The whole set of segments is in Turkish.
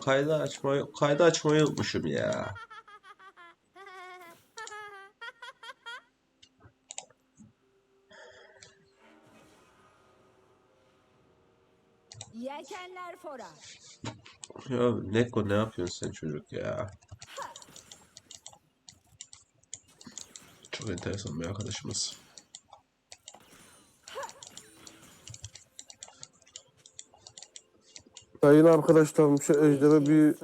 Kaydı açmayı kaydı açmayı unutmuşum ya. Yelkenler fora. Ya Neko ne yapıyorsun sen çocuk ya? Çok enteresan bir arkadaşımız. Sayın arkadaşlarım şu ejdere bir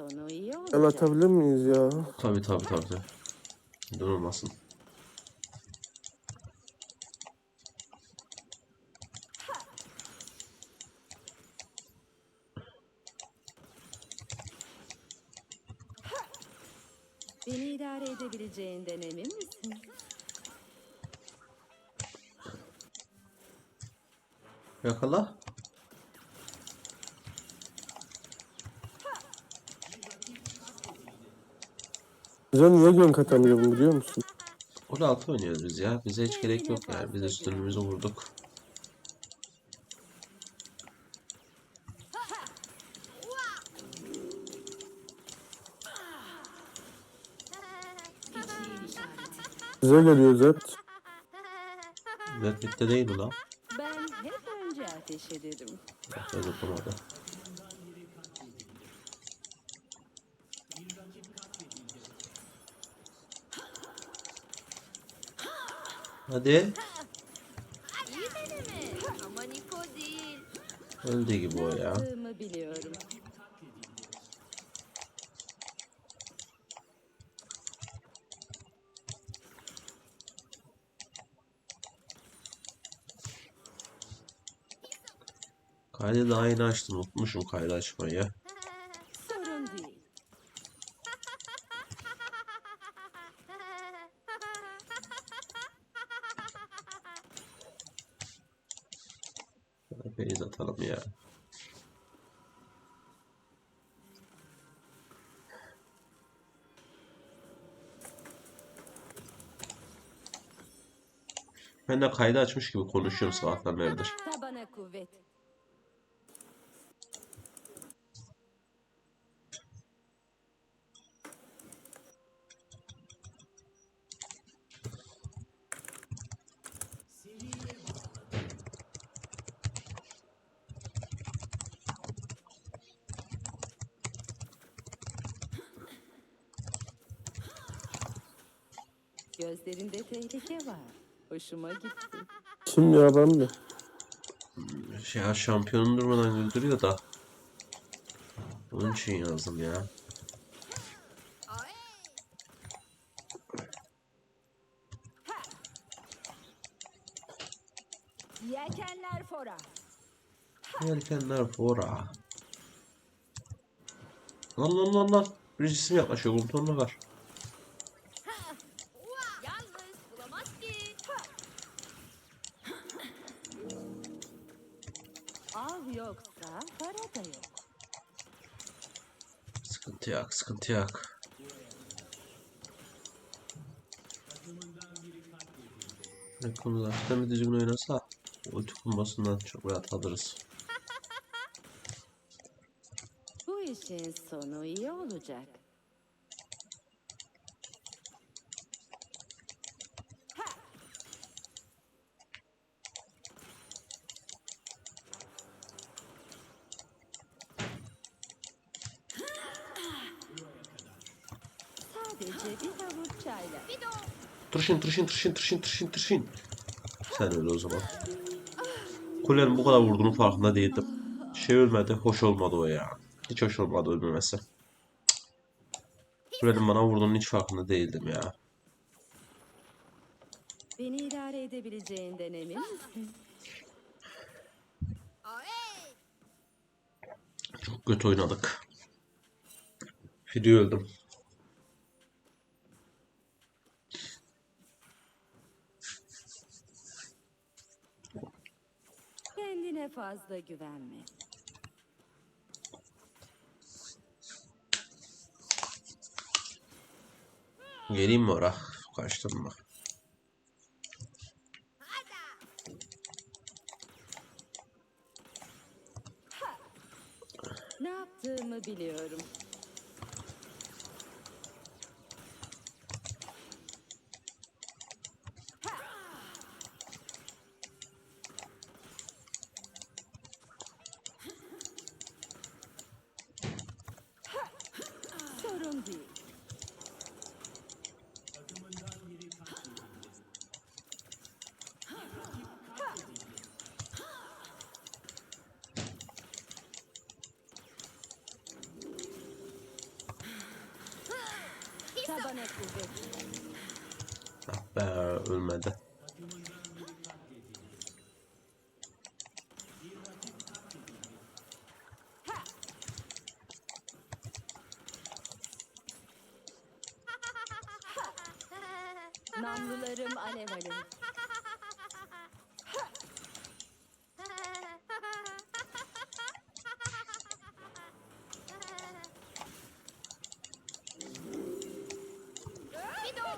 el atabilir miyiz ya? Tabii tabii tabii. Neden olmasın? Beni idare edebileceğinden emin misin? Yakala. Bize niye gank atamıyorum biliyor musun? Orada altı oynuyoruz biz ya. Bize hiç gerek yok yani. Biz üstünlüğümüzü vurduk. Bize geliyor Zed. Netlikte değil mi lan? Ben hep önce ateş ederim. Ben yapamadı. Hadi. İyi. Ama Niko değil. Öldü gibi o ya. Kaydı daha yeni açtım. Unutmuşum kaydı açmayı. Sorun değil. Beyz atalım ya. Ben de kaydı açmış gibi konuşuyorum sabahtan beridir. Gözlerinde tehlike var. Hoşuma gitti. Kim ya ben mi? Şey, ya şampiyonun durmadan güldürüyor da. Onun için yazdım ya. Yelkenler fora. Yelkenler fora. Lan lan lan lan. Bir cisim yaklaşıyor. Komutanına var. Av yoksa para da yok. Sıkıntı yok. Sıkıntı yok. Rekomuz hafiften bir düzgün oynasa ulti kulmasından çok rahat alırız. Bu işin sonu iyi olacak. Sadece bir avuç çayla. Tırşın tırşın tırşın tırşın tırşın. Sen öyle o zaman. Kulenin bu kadar vurduğunun farkında değildim. Şey ölmedi, hoş olmadı o ya. Hiç hoş olmadı ölmemesi. Kulenin bana vurduğunun hiç farkında değildim ya. Beni idare edebileceğinden emin misin? Çok kötü oynadık. Fidye öldüm. Kendine fazla güvenme. Geleyim mi ora? Kaçtım mı? Ne yaptığımı biliyorum. Ah be ölmedi.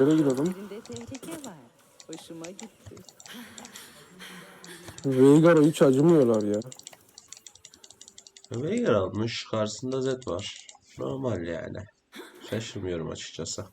Ejder'e gidelim. Elinde tehlike var. Hoşuma gitti. Veigar'a hiç acımıyorlar ya. Veigar almış. Karşısında Zed var. Normal yani. Şaşırmıyorum açıkçası.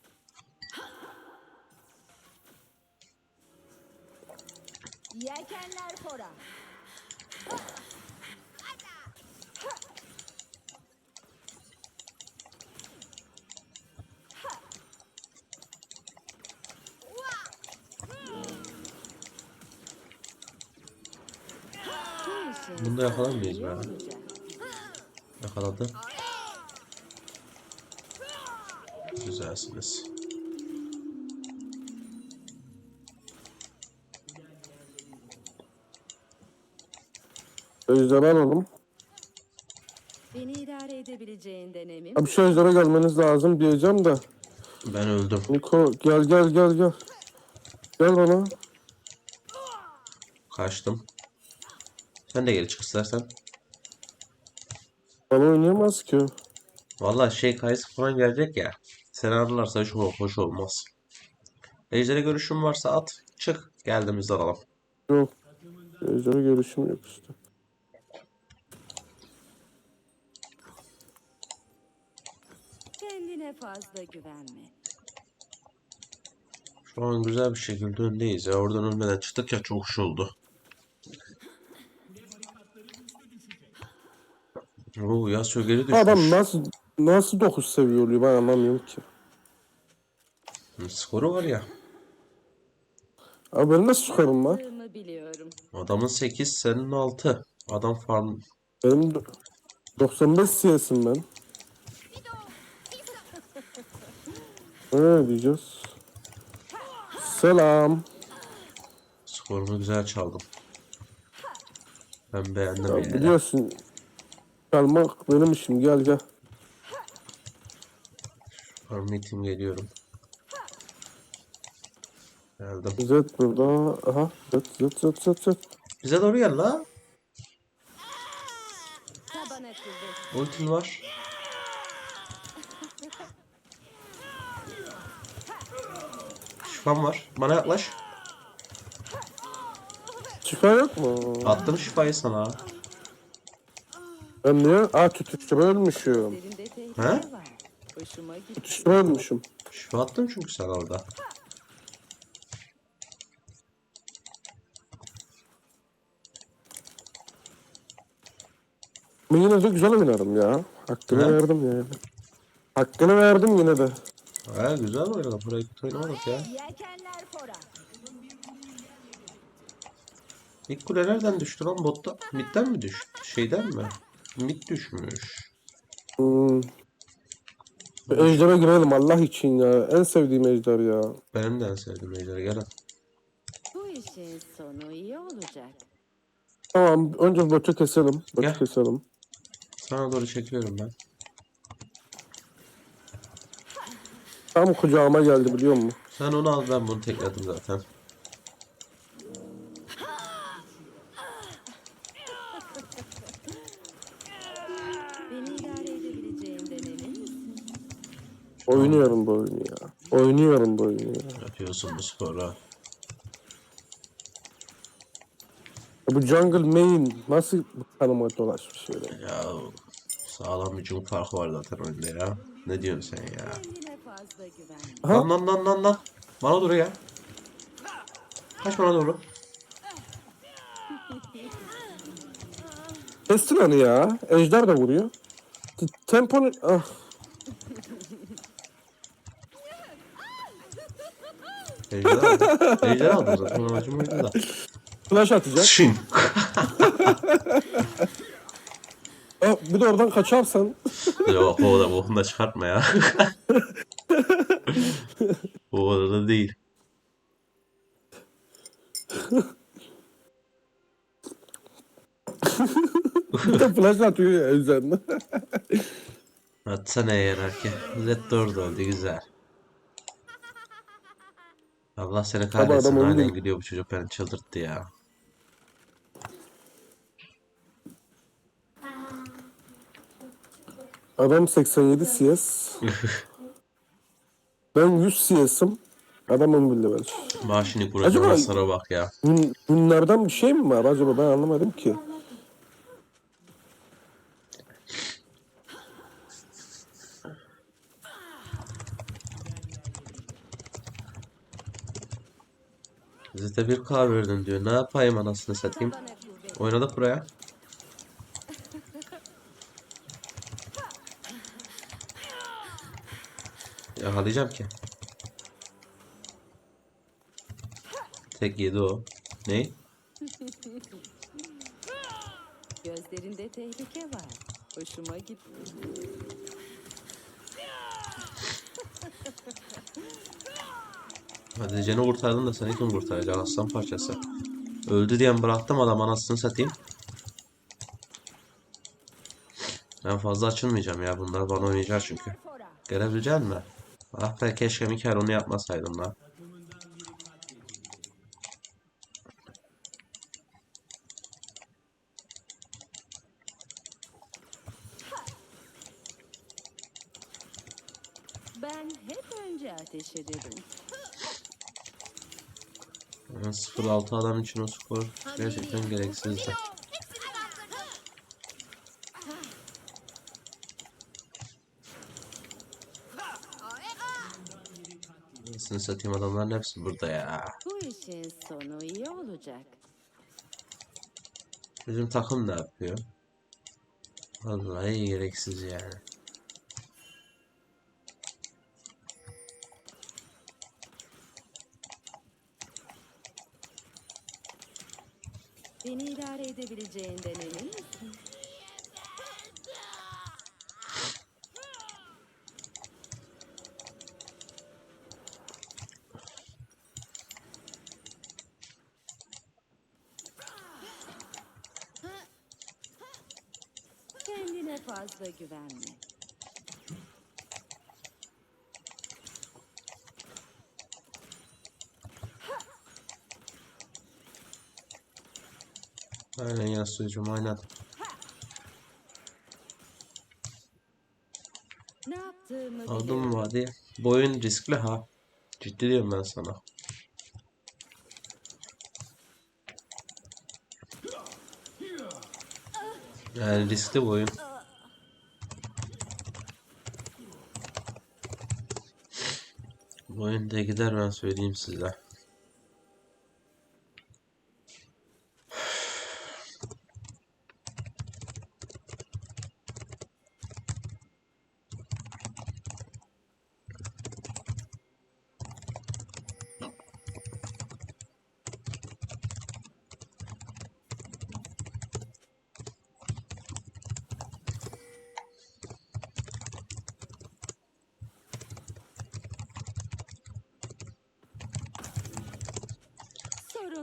Alalım. Beni idare edebileceğinden emin Abi şu Ejder'e gelmeniz lazım diyeceğim de. Ben öldüm. Niko gel gel gel gel. Gel bana. Kaçtım. Sen de geri çık istersen. Bana oynayamaz ki. Vallahi şey kayısı falan gelecek ya. Seni alırlarsa hiç ho- hoş olmaz. Ejder'e görüşüm varsa at. Çık. Geldiğimizde alalım. Yok. Ejder'e görüşüm yok işte. kendine fazla güvenme. Şu an güzel bir şekilde öndeyiz ya. Oradan ölmeden çıktık ya çok hoş oldu. Oo Yasuo geri düşmüş. Adam nasıl nasıl 9 seviye oluyor ben anlamıyorum ki. Skoru var ya. Abi benim nasıl skorum biliyorum. Adamın 8, senin 6. Adam farm Benim de- 95 CS'im ben. Ne diyeceğiz? Selam. skorumu güzel çaldım. Ben beğendim Ya yani. biliyorsun çalmak benim işim gel gel. Meeting geliyorum. Geldim. Zed burada. Aha Zed Zed Zed Zed Zed. Bize doğru gel la. Ultin var. Şifam var. Bana yaklaş. Şifa yok mu? Attım şifayı sana. Ben niye? Aa tutuşturma ölmüşüm. He? Tutuşturma ölmüşüm. Şifa attım çünkü sana orada. Ama yine de güzel oynarım ya. Hakkını He? verdim yani. Hakkını verdim yine de. Ha güzel oynadı. Burayı kötü oynamadık ya. İlk kule nereden düştü lan botta? Midden mi düştü? Şeyden mi? Mid düşmüş. Hmm. Bir Ejder'e girelim Allah için ya. En sevdiğim ejder ya. Benim de en sevdiğim ejderi gelin. Bu işin sonu iyi olacak. Tamam önce botu keselim. Botu Gel. keselim. Sana doğru çekiliyorum ben. Tam kucağıma geldi biliyor musun? Sen onu al ben bunu tekladım zaten. Oynuyorum bu oyunu ya. Oynuyorum bu oyunu ya. Yapıyorsun bu sporu. Bu jungle main nasıl bu kanıma dolaşmış öyle? Ya sağlam bir cumhur farkı var zaten önde ya. Ne diyorsun sen ya? Fazla güven. Aha. Lan lan lan lan lan. Bana doğru gel. Kaç bana doğru. Kestin onu ya. Ejder de vuruyor. T- Temponu... Ah. Ejder aldım. Ejder aldım zaten. Amacım oydu da. Flash atacak. Şin. Ah, bir de oradan kaçarsan. Yok o da bokunu da çıkartma ya. o kadar da değil. Bir de flash atıyor ya üzerine. Atsana yener ki. Zed de orada oldu güzel. Allah seni kahretsin adam oynuyor. gidiyor bu çocuk beni çıldırttı ya. Adam 87 CS. ben 100 CS'im. Adam 10 level. Maaşını kuracağım Acaba- hasara bak ya. Bun, bunlardan bir şey mi var acaba ben anlamadım ki. Zed'e bir kar verdin diyor. Ne yapayım anasını satayım. Oynadık buraya. Yakalayacağım ki. Tek yedi o. Ne? Gözlerinde tehlike var. Hoşuma gitti. Hadi Cen'i kurtardın da seni kim kurtaracak aslan parçası. Öldü diyen bıraktım adam anasını satayım. Ben fazla açılmayacağım ya bunlar bana oynayacak çünkü. Gelebilecek mi? Ah be keşke Mikael onu yapmasaydım lan. Ben hep önce ateş ederim. Yani 0-6 adam için o skor gerçekten gereksizdi. Anasını satayım adamların hepsi burada ya. Bu işin sonu iyi olacak. Bizim takım ne yapıyor? Vallahi gereksiz yani. Beni idare edebileceğinden emin misin? Kendine fazla güvenme. Aynen Yasuo'cum aynen. Ne yaptığımı Aldın biliyorum. mı hadi? Bu oyun riskli ha. Ciddi diyorum ben sana. Yani riskli bu da gider ben söyleyeyim size.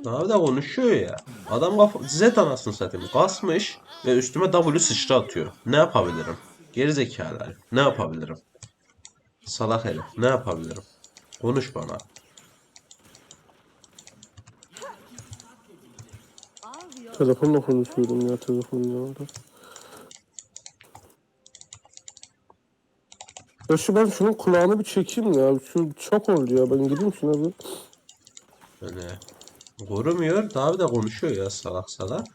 Abi de konuşuyor ya. Adam kafa... Z anasını satayım. Kasmış ve üstüme W sıçra atıyor. Ne yapabilirim? Gerizekalı herif. Ne yapabilirim? Salak herif. Ne yapabilirim? Konuş bana. Telefonla konuşuyordum ya telefon ya orada. Ya şu ben şunun kulağını bir çekeyim ya. Şu çok oldu ya. Ben gideyim şuna bir. Böyle korumuyor. Daha bir de konuşuyor ya salak salak.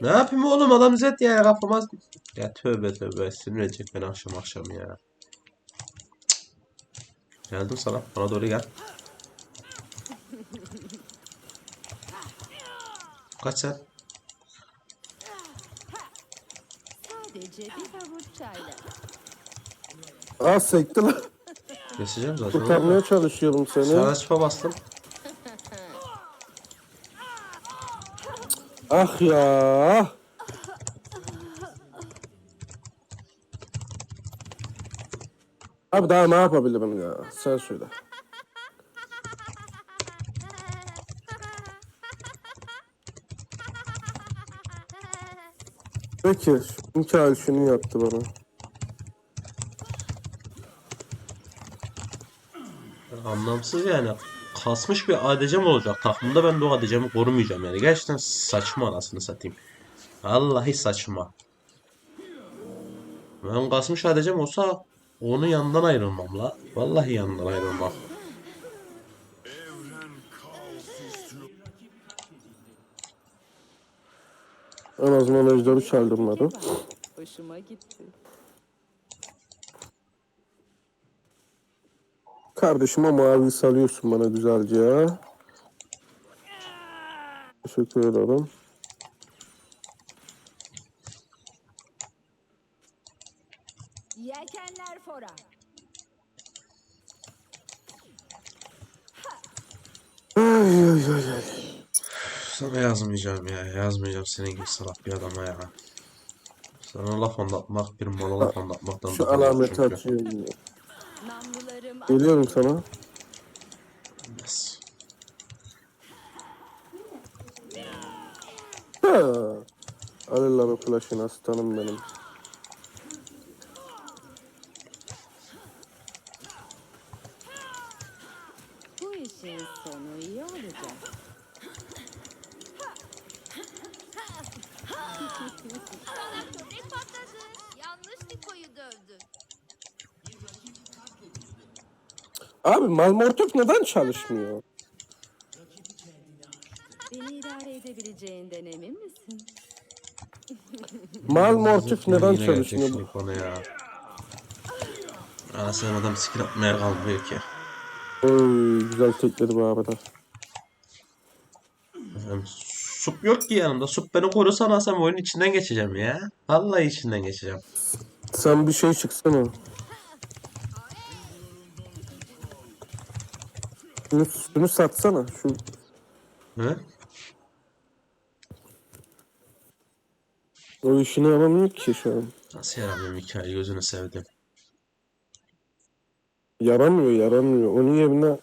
Ne yapayım oğlum adam zet ya kafama. Ya tövbe tövbe sinir edecek beni akşam akşam ya. Cık. Geldim sana. Bana doğru gel. Kaç sen? Sadece bir havuç çayla. Aa sekti lan. Keseceğim zaten. Kurtarmaya çalışıyorum seni. Sana şifa bastım. Ah ya. Abi daha ne yapabilirim ya? Sen söyle. Peki, Mikael şunu yaptı bana. Anlamsız yani. Kasmış bir ADC'm olacak takımda ben de o ADC'mi korumayacağım yani. Gerçekten saçma anasını satayım. Vallahi saçma. Ben kasmış ADC'm olsa onun yanından ayrılmam la. Vallahi yanından ayrılmam. En azından ejderi çaldırmadı. Hoşuma gitti. Kardeşim o mavi salıyorsun bana güzelce ya. Teşekkür ederim. Yelkenler fora. Ay ay ay ay. Sana yazmayacağım ya. Yazmayacağım senin gibi salak bir adama ya. Sana laf anlatmak bir mala laf anlatmaktan Şu daha zor alameti çünkü. atıyorum. Geliyorum sana. Yes. Ha. Alırlar o flash'ını aslanım benim. bu işin sonu iyi olacak. Traktörün patladı. Yanlış Niko'yu dövdü. Abi Malmortok neden çalışmıyor? Beni idare edebileceğinden emin misin? Malmortok neden Yine çalışmıyor? şimdi konu ya. Anasını adam skill atmaya kalmıyor ki. Oy güzel tekledi bu arada. Hem Sup yok ki yanımda. Sup beni korusana sen oyunun içinden geçeceğim ya. Vallahi içinden geçeceğim. Sen bir şey çıksana. Şunu, şunu satsana. Şu Hı? o işini yapamıyor ki şu an. Nasıl yaramıyorum hikaye gözünü sevdim. Yaramıyor yaramıyor. Onun yerine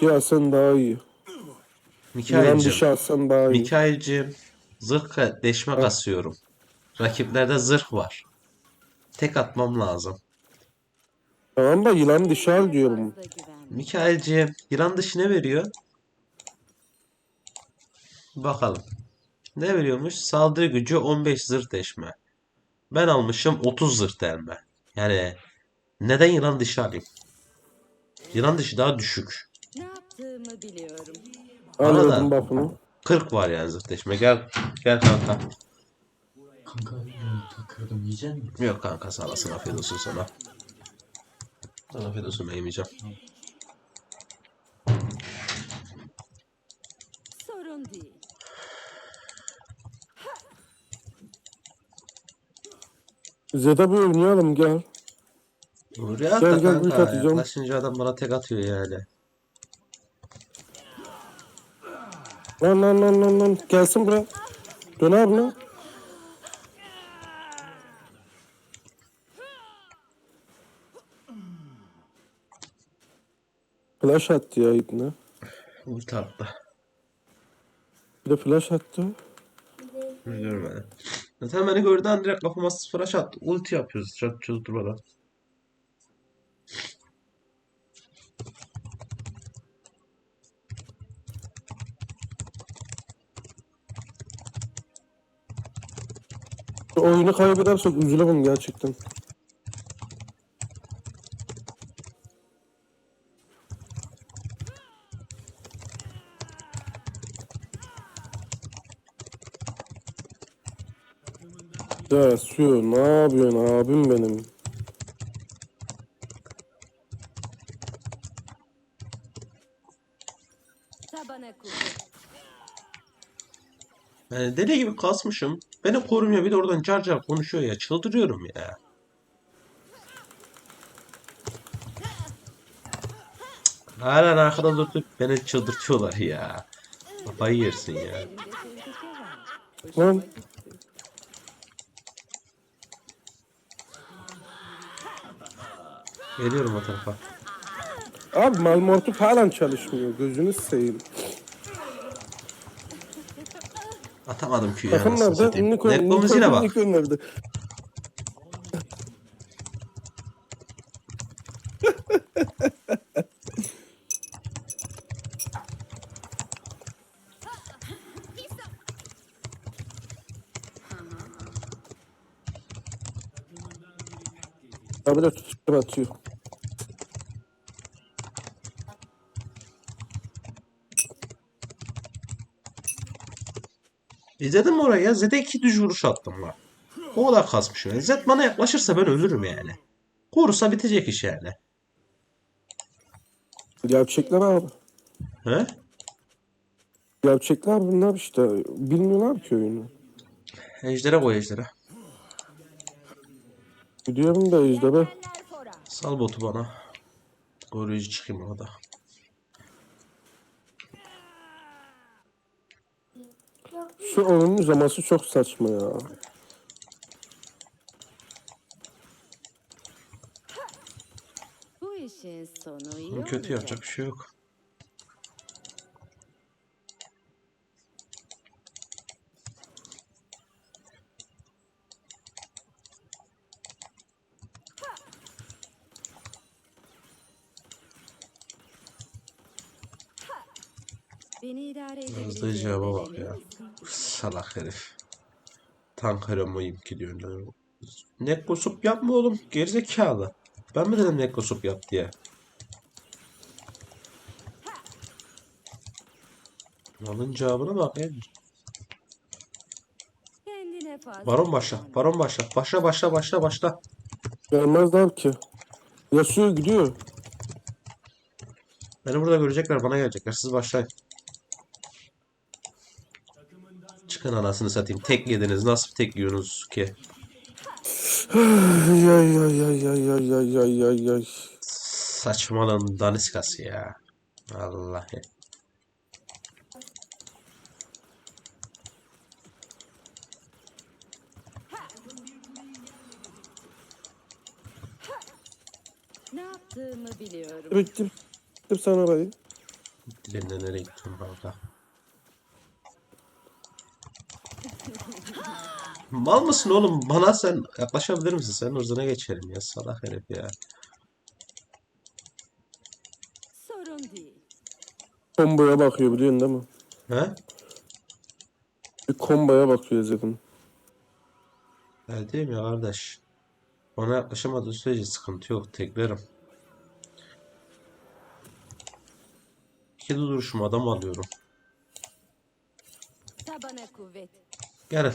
şey alsan daha iyi. Yılan Mikail'cim, dışı alsan daha iyi. Mikail'cim zırh deşme kasıyorum. Rakiplerde zırh var. Tek atmam lazım. Tamam da yılan dışı al diyorum. Fazla. Mikail'cim yılan dışı ne veriyor? Bakalım. Ne veriyormuş? Saldırı gücü 15 zırh deşme. Ben almışım 30 zırh delme. Yani neden yılan dışı alayım? Yılan dışı daha düşük. Ne yaptığımı biliyorum. Arada. Anladım bak bunu. 40 var yani zırh deşme. Gel gel kanka. Kanka takıyordum yiyecek misin? Yok kanka sağ olasın afiyet olsun sana. Sana afiyet olsun ben yemeyeceğim. Sorun değil. Zeda bir oynayalım gel. Buraya Gel, da gel, ulti kanka. atacağım. Yaklaşınca adam bana tek atıyor yani. Lan lan lan lan lan. Gelsin buraya. Dön abi lan. Flash attı ya ibne. Ulti attı. Bir de flash attı. Ne görmedim. Zaten beni gördü an direkt kafama flash attı. Ulti yapıyoruz. Çok çıldırmadan. Bu oyunu kaybedersek üzülürüm gerçekten. Ya Su ne yapıyorsun abim benim? Yani deli gibi kasmışım. Beni korumuyor bir de oradan car car konuşuyor ya. Çıldırıyorum ya. Hala arkada durup beni çıldırtıyorlar ya. Kafayı yersin ya. Lan Geliyorum o tarafa. abi Malmortu falan çalışmıyor. Gözünü seveyim. Atamadım Q'yu Bakın nerede? satayım. Niko, Netcom'uz yine bak. Niko nerede? Abi de tutup atıyor. İzledin mi orayı ya? Zed'e iki düz vuruş attım lan. O kadar kasmışım. Yani. Zed bana yaklaşırsa ben ölürüm yani. Korusa bitecek iş yani. Gerçekler abi. He? Gerçekler bunlar işte. Bilmiyorlar ki oyunu. Ejder'e koy Ejder'e. Gidiyorum da fora. Sal botu bana. Koruyucu çıkayım orada. Şu oyunun uzaması çok saçma ya. Bu işin sonu iyi Bunu kötü olacak. yapacak bir şey yok. Beni edebileceğinden cevaba bak ya. Salak herif. Tank aramayım ki diyor. Nekkosup yapma oğlum. Gerizekalı. Ben mi dedim nekkosup yap diye? Malın cevabına bak ya. Kendine fazla. Baron başla. Baron başla. Başla başla başla başla. Gelmezler ki. Yasuo gidiyor. Beni burada görecekler. Bana gelecekler. Siz başlayın. Çıkın anasını satayım. Tek yediniz. Nasıl tek yiyorsunuz ki? Ay ay ay ay ay ay ay ay ay. Saçmalığın daniskası ya. Vallahi. Ne yaptığımı biliyorum. Bektim. Bektim sana orayı. Dilimle nereye gittin kanka? Mal mısın oğlum? Bana sen yaklaşabilir misin? Sen hırzına geçerim ya. Salak herif ya. Sorun değil. Komboya bakıyor biliyorsun değil mi? He? Bir komboya bakıyor izledim. Ben diyeyim ya kardeş. Bana yaklaşamadığı sürece sıkıntı yok. Teklerim. İki duruşum adam alıyorum. Tabana kuvvet. Gelin.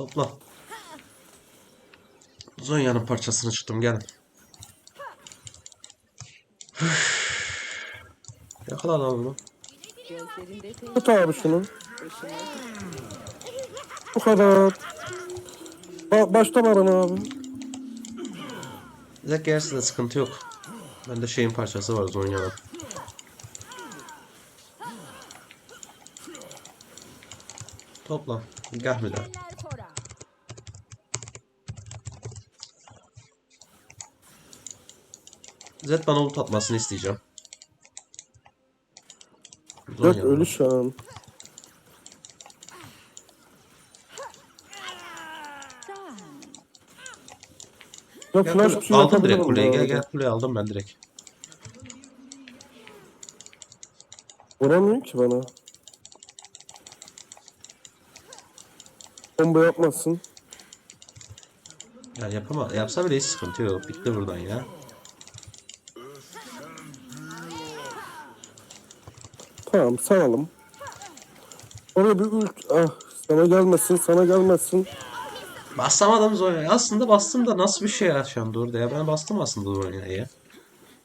Topla. Zonya'nın parçasını çıktım gelin. Yakala lan tehlike Tut abi şunu. Bu kadar. Ba başta Baron abi. Zek gelsin de sıkıntı yok. Bende şeyin parçası var Zonya'nın. Topla. Gel bir daha. Yerler fora. Zed bana ult atmasını isteyeceğim. Zonya'nın. ölü şu an. Yok flash şey aldım direkt bu Gel gel kuleyi aldım ben direkt. Vuramıyor ki bana. Combo yapmazsın. Ya yapama, yapsa bile hiç sıkıntı yok. Bitti buradan ya. Tamam saralım. Oraya bir ult... Ah sana gelmesin sana gelmesin. Basamadım Zonya'ya. Aslında bastım da nasıl bir şey ya şu an orada ya. Ben bastım aslında Zonya'ya.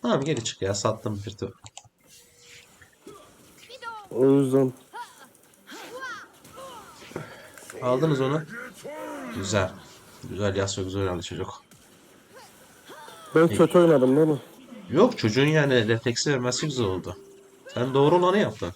Tamam geri çık ya. Sattım bir tur. O yüzden. Aldınız onu. Güzel. Güzel Yasuo güzel oynadı çocuk. Ben kötü oynadım değil mi? Yok çocuğun yani refleksi vermesi güzel oldu. Sen doğru olanı yaptın.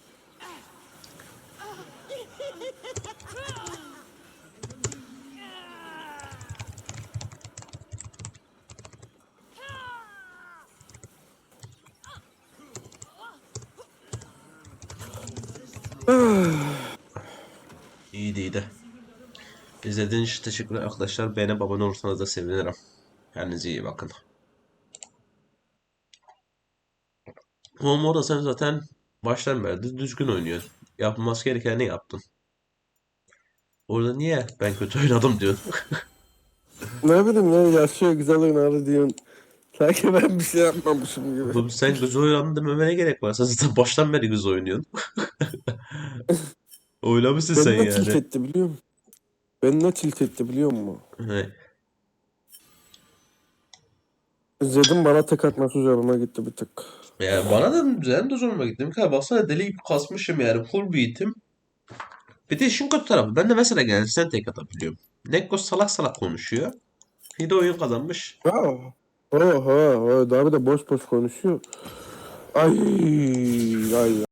İyiydi iyiydi. İzlediğiniz için teşekkürler arkadaşlar. Beğenip abone olursanız da sevinirim. Kendinize iyi bakın. Oğlum orada sen zaten baştan beri düzgün oynuyorsun. Yapılması gerekeni yaptın. Orada niye ben kötü oynadım diyorsun. Ne bileyim ya yaşıyor güzel oynadı diyorsun. Sanki ben bir şey yapmamışım gibi. Oğlum sen güzel oynadın dememene gerek var. Sen zaten baştan beri güzel oynuyorsun. Oynamışsın Beni sen ne tilt yani. etti biliyor musun? Beni ne tilt etti biliyor musun? He. Zed'in bana tek atması üzerime gitti bir tık. Yani bana da güzel de zoruma gitti. Bir kere baksana deli gibi kasmışım yani. Full beat'im. Bir de işin kötü tarafı. Ben de mesela genelde sen tek atabiliyorum. Nekos salak salak konuşuyor. Bir oyun kazanmış. Ha. Oha, oha, daha bir de boş boş konuşuyor. Ay, ay.